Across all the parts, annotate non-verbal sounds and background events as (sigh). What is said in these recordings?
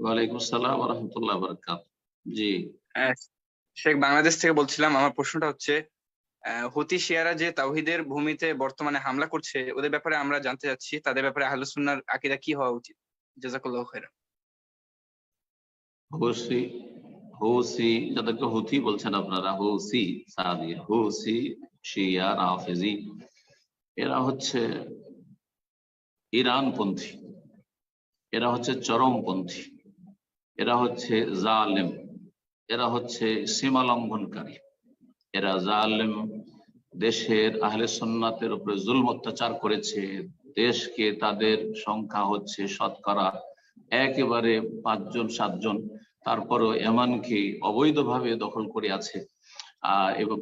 ওয়ালাইকুম আসসালাম রহমতুল্লাহ বরকাত জি। আহ, শেখ বাংলাদেশ থেকে বলছিলাম আমার প্রশ্নটা হচ্ছে হুতি শিয়ারা যে তাওহিদের ভূমিতে বর্তমানে হামলা করছে ওদের ব্যাপারে আমরা জানতে চাচ্ছি তাদের ব্যাপারে আহলুস সুন্নাহর কি হওয়া উচিত? হুসি যাদেরকে হুথি বলছেন আপনারা হুসি সাদিয়া হুসি শিয়া রাফেজি এরা হচ্ছে ইরানপন্থী এরা হচ্ছে চরমপন্থী। এরা হচ্ছে জালেম, এরা হচ্ছে সীমা লঙ্ঘনকারী এরা জালেম, দেশের আহলে সন্ন্যাতের উপরে জুলম অত্যাচার করেছে। দেশকে তাদের সংখ্যা হচ্ছে শতকরা একেবারে পাঁচজন, সাতজন। তারপরও এমনকি অবৈধভাবে দখল করে আছে এবং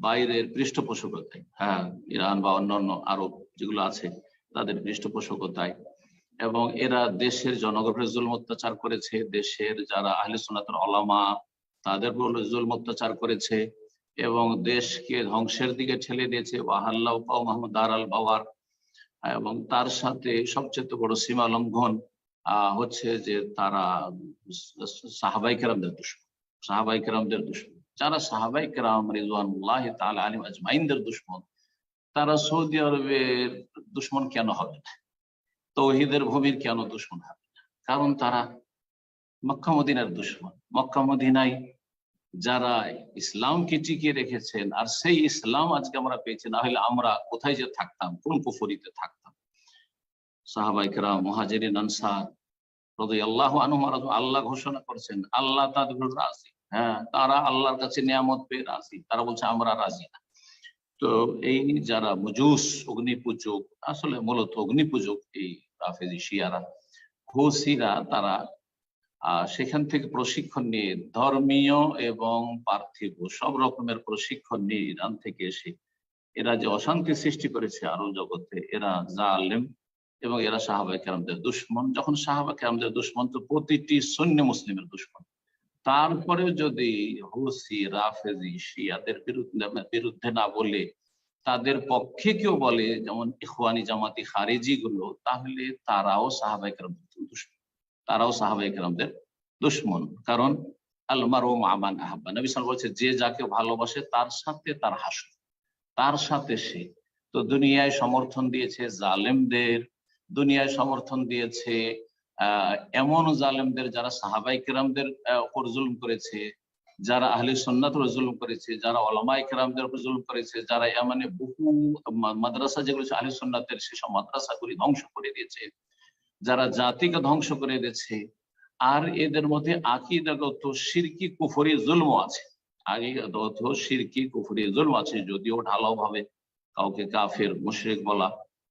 বাইরের পৃষ্ঠপোষকতায় হ্যাঁ ইরান বা অন্যান্য আরব যেগুলো আছে, তাদের পৃষ্ঠপোষকতায়। এবং এরা দেশের জনগণের জুলম অত্যাচার করেছে, দেশের যারা আহলে সুন্নাতের অলামা তাদের জুলম অত্যাচার করেছে এবং দেশকে ধ্বংসের দিকে ঠেলে দিয়েছে। ওয়াহাল্লাহ পাও মোহাম্মদ দার আল বাওয়ার। এবং তার সাথে সবচেয়ে বড় সীমা লঙ্ঘন হচ্ছে যে তারা সাহাবাই কেরামদের দুশ্মন, সাহাবাই কেরামদের দুশ্মন। যারা সাহাবাই কেরাম রিজওয়ানুল্লাহ তাআলা আলিম আজমাইনদের দুশ্মন, তারা সৌদি আরবের দুশ্মন কেন হবে না? তৌহিদের ভূমির কেন দুশ্মন হবে কারণ তারা মক্কা মদিনার দুশ্মন। মক্কা মদিনায় যারা ইসলামকে টিকিয়ে রেখেছেন, আর সেই ইসলাম আজকে আমরা পেয়েছি, না হলে আমরা কোথায় যে থাকতাম, কোন কুফরিতে থাকতাম? সাহাবাই কেরাম, মহাজেরিন, আনসার আল্লাহ আল্লাহ ঘোষণা করছেন, আল্লাহ তাদের রাজি। হ্যাঁ তারা আল্লাহর কাছে নিয়ামত পেয়ে রাজি। তারা বলছে, আমরা রাজি না। তো এই যারা মুজুস, অগ্নিপূজক, আসলে মূলত অগ্নিপূজক এই রাফেজি শিয়ারা হোসিরা তারা সেখান থেকে প্রশিক্ষণ নিয়ে ধর্মীয় এবং পার্থিব সব রকমের প্রশিক্ষণ নিয়ে ইরান থেকে এসে এরা যে অশান্তি সৃষ্টি করেছে আরও জগতে, এরা জালেম এবং এরা সাহাবাই কেরামদের দুশ্মন। যখন সাহাবা কেরামদের দুশ্মন, তো প্রতিটি সৈন্য মুসলিমের দুশ্মন। তারপরেও যদি হুসি রাফেজি, শিয়াদের বিরুদ্ধে বিরুদ্ধে না বলে তাদের পক্ষে কেউ বলে, যেমন ইখওয়ানি জামাতি খারেজি গুলো তাহলে তারাও সাহাবাই দুশ্মন তারাও সাহাবাই দুশ্মন। কারণ আলমার ও মামান আহাব্বা। নবী বলছে, যে যাকে ভালোবাসে তার সাথে তার হাসু তার সাথে সে। তো দুনিয়ায় সমর্থন দিয়েছে জালেমদের, দুনিয়ায় সমর্থন দিয়েছে এমন জালেমদের যারা সাহাবাই কেরামদের উপর জুলুম করেছে, যারা আহলে সন্ন্যাত জুলুম করেছে, যারা ওলামাই কেরামদের উপর জুলুম করেছে, যারা মানে বহু মাদ্রাসা যেগুলো আহলে সন্ন্যাতের সেসব মাদ্রাসাগুলি ধ্বংস করে দিয়েছে, যারা জাতিকে ধ্বংস করে দিয়েছে, আর এদের মধ্যে আকিদাগত সিরকি কুফরি জুলম আছে। আকিদাগত সিরকি কুফরি জুলম আছে, যদিও ঢালাও ভাবে কাউকে কাফের, মুশরিক বলা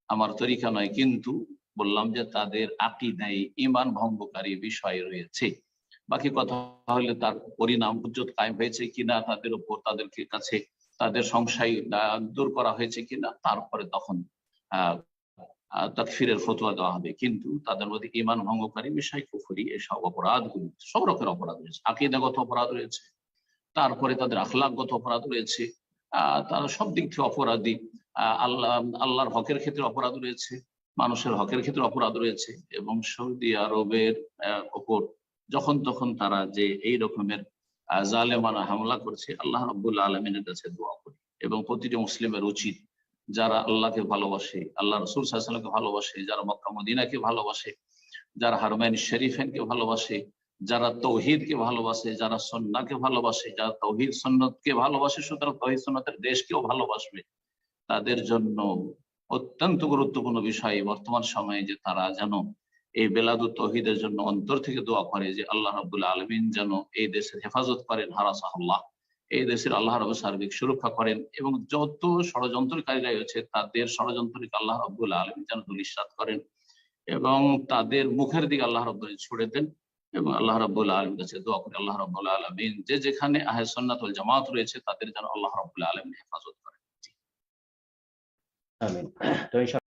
আমার তরিকা নয়, কিন্তু বললাম যে তাদের আকিদায় ইমান ভঙ্গকারী বিষয় রয়েছে। বাকি কথা হলে তার পরিণাম হুজ্জত কায়েম হয়েছে কিনা, তাদের উপর তাদেরকে কাছে তাদের সংশয় দূর করা হয়েছে কিনা, তারপরে তখন তাকফিরের ফতোয়া দেওয়া হবে। কিন্তু তাদের মধ্যে ইমান ভঙ্গকারী বিষয়, কুফরি, এসব অপরাধগুলি সব রকমের অপরাধ রয়েছে। আকিদাগত অপরাধ রয়েছে, তারপরে তাদের আখলাকগত অপরাধ রয়েছে আহ তারা সব দিক থেকে অপরাধী আহ আল্লাহ, আল্লাহর হকের ক্ষেত্রে অপরাধ রয়েছে মানুষের হকের ক্ষেত্রে অপরাধ রয়েছে এবং সৌদি আরবের ওপর যখন তখন তারা যে এই রকমের জালেমানা হামলা করছে, আল্লাহ রব্বুল্লা আলমিনের কাছে দোয়া করি এবং প্রতিটি মুসলিমের উচিত যারা আল্লাহকে ভালোবাসে, আল্লাহ রসুল সাল্লামকে ভালোবাসে, যারা মক্কা মদিনাকে ভালোবাসে, যারা হারমাইন শরীফেনকে ভালোবাসে, যারা তৌহিদকে ভালোবাসে, যারা সন্নাকে ভালোবাসে, যারা তৌহিদ সন্ন্যতকে ভালোবাসে, সুতরাং তৌহিদ সন্ন্যতের দেশকেও ভালোবাসবে। তাদের জন্য অত্যন্ত গুরুত্বপূর্ণ বিষয় বর্তমান সময়ে যে তারা যেন এই বেলাদু তহিদের জন্য অন্তর থেকে দোয়া করে যে আল্লাহ রবুল্লা আলমিন যেন এই দেশের হেফাজত করেন হারাসাল্লাহ এই দেশের আল্লাহ রব সার্বিক সুরক্ষা করেন এবং যত ষড়যন্ত্রকারীরা রয়েছে তাদের ষড়যন্ত্রকে আল্লাহ রব্বুল আলমিন যেন দুলিশাত করেন এবং তাদের মুখের দিকে আল্লাহ রব ছুড়ে দেন এবং আল্লাহ রব্বুল্লাহ আলমীর কাছে দোয়া করে আল্লাহ রব্বুল্লাহ আলমিন যে যেখানে আহে সন্ন্যাতুল জামাত রয়েছে তাদের যেন আল্লাহ রব্বুল্লাহ আলমিন হেফাজত করেন। আমিন তো (clears throat)